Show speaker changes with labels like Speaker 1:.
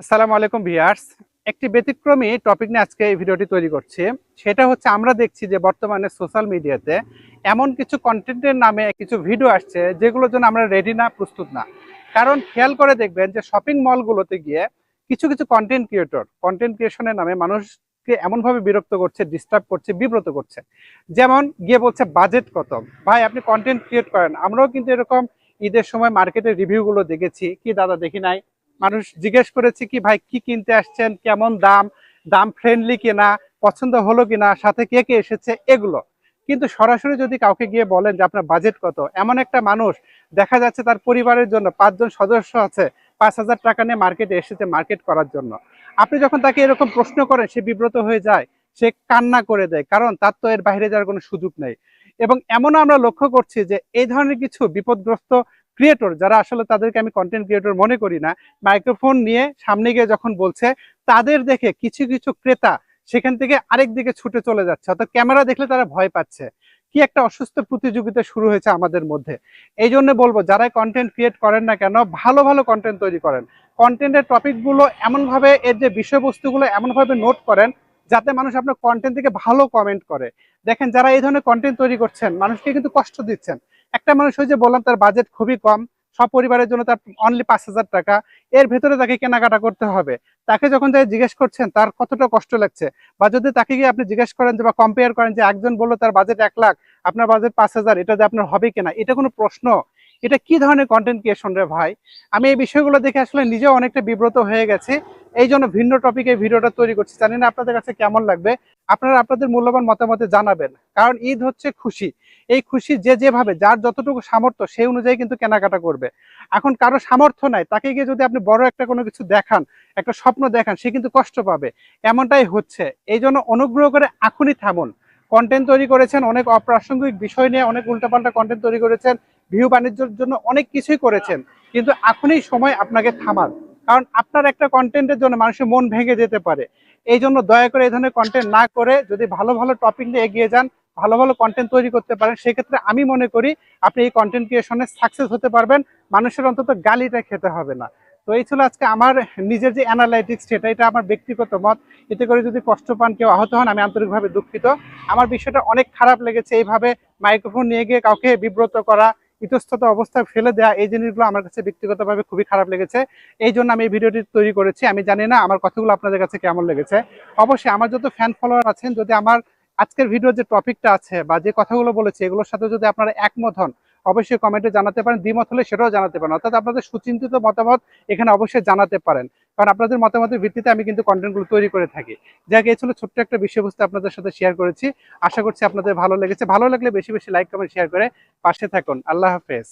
Speaker 1: আসসালামু আলাইকুম ভিয়ার্স একটি ব্যতিক্রমী টপিক নিয়ে আজকে এই ভিডিওটি তৈরি করছি। সেটা হচ্ছে আমরা দেখছি যে বর্তমানে সোশ্যাল মিডিয়াতে এমন কিছু কন্টেন্টের নামে কিছু ভিডিও আসছে যেগুলোর জন্য আমরা রেডি না, প্রস্তুত না। কারণ খেয়াল করে দেখবেন যে শপিং মলগুলোতে গিয়ে কিছু কিছু কন্টেন্ট ক্রিয়েটর কন্টেন্ট ক্রিয়েশনের নামে মানুষকে এমনভাবে বিরক্ত করছে ডিস্টার্ব করছে, বিব্রত করছে। যেমন গিয়ে বলছে, বাজেট কত? ভাই, আপনি কন্টেন্ট ক্রিয়েট করেন। আমরাও কিন্তু এরকম ঈদের সময় মার্কেটের রিভিউগুলো দেখেছি। কি দাদা দেখি নাই? মানুষ জিজ্ঞেস করেছে কি, ভাই, কি কিনতে আসছেন? কেমন দাম? দাম ফ্রেন্ডলি কিনা? পছন্দ হলো কিনা? সাথে কে কে এসেছে? এগুলো। কিন্তু সরাসরি যদি কাউকে গিয়ে বলেন যে, আপনার বাজেট কত? এমন একটা মানুষ দেখা যাচ্ছে তার পরিবারের জন্য, পাঁচজন সদস্য আছে, পাঁচ হাজার টাকা নিয়ে মার্কেটে এসেছে মার্কেট করার জন্য। আপনি যখন তাকে এরকম প্রশ্ন করেন, সে বিব্রত হয়ে যায়, সে কান্না করে দেয়, কারণ তার তো এর বাইরে যাওয়ার কোনো সুযোগ নেই। এবং এমনও আমরা লক্ষ্য করছি যে, এই ধরনের কিছু বিপদগ্রস্ত ক্রিয়েটর যারা আসলে তাদেরকে আমি কন্টেন্ট ক্রিয়েটর মনে করি না মাইক্রোফোন নিয়ে সামনে গিয়ে যখন বলছে, তাদের দেখে কিছু কিছু ক্রেতা সেখান থেকে আরেক দিকে ছুটে চলে যাচ্ছে। অর্থাৎ ক্যামেরা দেখলে তারা ভয় পাচ্ছে। কি একটা অসুস্থ প্রতিযোগিতা শুরু হয়েছে আমাদের মধ্যে। এই জন্য বলব যারা কন্টেন্ট ক্রিয়েট করেন না কেন, ভালো ভালো কন্টেন্ট তৈরি করেন। কন্টেন্টের টপিকগুলো এমনভাবে, এর যে বিষয়বস্তুগুলো এমনভাবে নোট করেন, যাতে মানুষ আপনার কন্টেন্ট থেকে ভালো কমেন্ট করে। দেখেন, যারা এই ধরনের কন্টেন্ট তৈরি করছেন, মানুষকে কিন্তু কষ্ট দিচ্ছেন। একটা মানুষ ওই যে বললাম তার বাজেট খুবই কম সব পরিবারের জন্য তার অনলি পাঁচ হাজার টাকা, এর ভেতরে তাকে কেনাকাটা করতে হবে। তাকে যখন যাই জিজ্ঞেস করছেন, তার কতটা কষ্ট লাগছে? বা যদি তাকে গিয়ে আপনি জিজ্ঞেস করেন যে বা কম্পেয়ার করেন যে একজন বলল তার বাজেট এক লাখ, আপনার বাজেট পাঁচ হাজার, এটা যে আপনার হবে কিনা, এটা কোনো প্রশ্ন। এটা কি ধরনের কন্টেন্ট ক্রিয়েশন রে ভাই? আমি এই বিষয়গুলো দেখে আসলে নিজেও অনেকটা বিব্রত হয়ে গেছি। এই জন্য ভিন্ন টপিকে ভিডিওটা তৈরি করছি। জানি না আপনাদের কাছে কেমন লাগবে। আপনারা আপনাদের মূল্যবান মতামতে জানাবেন। কারণ ঈদ হচ্ছে খুশি। এই খুশি যে যেভাবে, যার যতটুকু সামর্থ্য, সেই অনুযায়ী কিন্তু কেনাকাটা করবে। এখন কারও সামর্থ্য নাই, তাকে গিয়ে যদি আপনি বড় একটা কোনো কিছু দেখান, একটা স্বপ্ন দেখান, সে কিন্তু কষ্ট পাবে। এমনটাই হচ্ছে। এই জন্য অনুগ্রহ করে এখনই থামুন। কন্টেন্ট তৈরি করেছেন, অনেক অপ্রাসঙ্গিক বিষয় নিয়ে অনেক উল্টাপাল্টা কন্টেন্ট তৈরি করেছেন। ভিউ বাণিজ্যের জন্য অনেক কিছুই করেছেন। কিন্তু এখনই সময় আপনাকে থামার। কারণ আপনার একটা কন্টেন্টের জন্য মানুষের মন ভেঙে যেতে পারে। এই জন্য দয়া করে এই ধরনের কন্টেন্ট না করে যদি ভালো ভালো টপিক নিয়ে এগিয়ে যান, ভালো ভালো কন্টেন্ট তৈরি করতে পারেন, সেক্ষেত্রে আমি মনে করি আপনি এই কন্টেন্ট ক্রিয়েশনে সাকসেস হতে পারবেন। মানুষের অন্তত গালিটা খেতে হবে না। তো এই ছিল আজকে আমার নিজের যে অ্যানালাইটিক্স সেটা এটা আমার ব্যক্তিগত মত। এতে করে যদি কষ্ট পান, কেউ আহত হন, আমি আন্তরিকভাবে দুঃখিত। আমার বিষয়টা অনেক খারাপ লেগেছে। এইভাবে মাইক্রোফোন নিয়ে গিয়ে কাউকে বিব্রত করা ইতস্তত অবস্থায় ফেলে দেওয়া এই জিনিসগুলো আমার কাছে ব্যক্তিগতভাবে খুবই খারাপ লেগেছে। এই জন্য আমি এই ভিডিওটি তৈরি করেছি। আমি জানি না আমার কথাগুলো আপনাদের কাছে কেমন লেগেছে। অবশ্যই আমার যত ফ্যান ফলোয়ার আছেন, যদি আমার আজকের ভিডিওর যে টপিকটা আছে বা যে কথাগুলো বলেছি, এগুলোর সাথে যদি আপনারা একমত হন, অবশ্যই কমেন্টে জানাতে পারেন। দ্বিমত হলে সেটাও জানাতে পারেন। অর্থাৎ আপনাদের সুচিন্তিত মতামত এখানে অবশ্যই জানাতে পারেন। কারণ আপনাদের মতামতের ভিত্তিতে আমি কিন্তু কন্টেন্টগুলো তৈরি করে থাকি। যাকে এই ছিল ছোট্ট একটা বিষয়বস্তু আপনাদের সাথে শেয়ার করেছি। আশা করছি আপনাদের ভালো লেগেছে। ভালো লাগলে বেশি বেশি লাইক কমেন্ট শেয়ার করে পাশে থাকুন। আল্লাহ হাফেজ।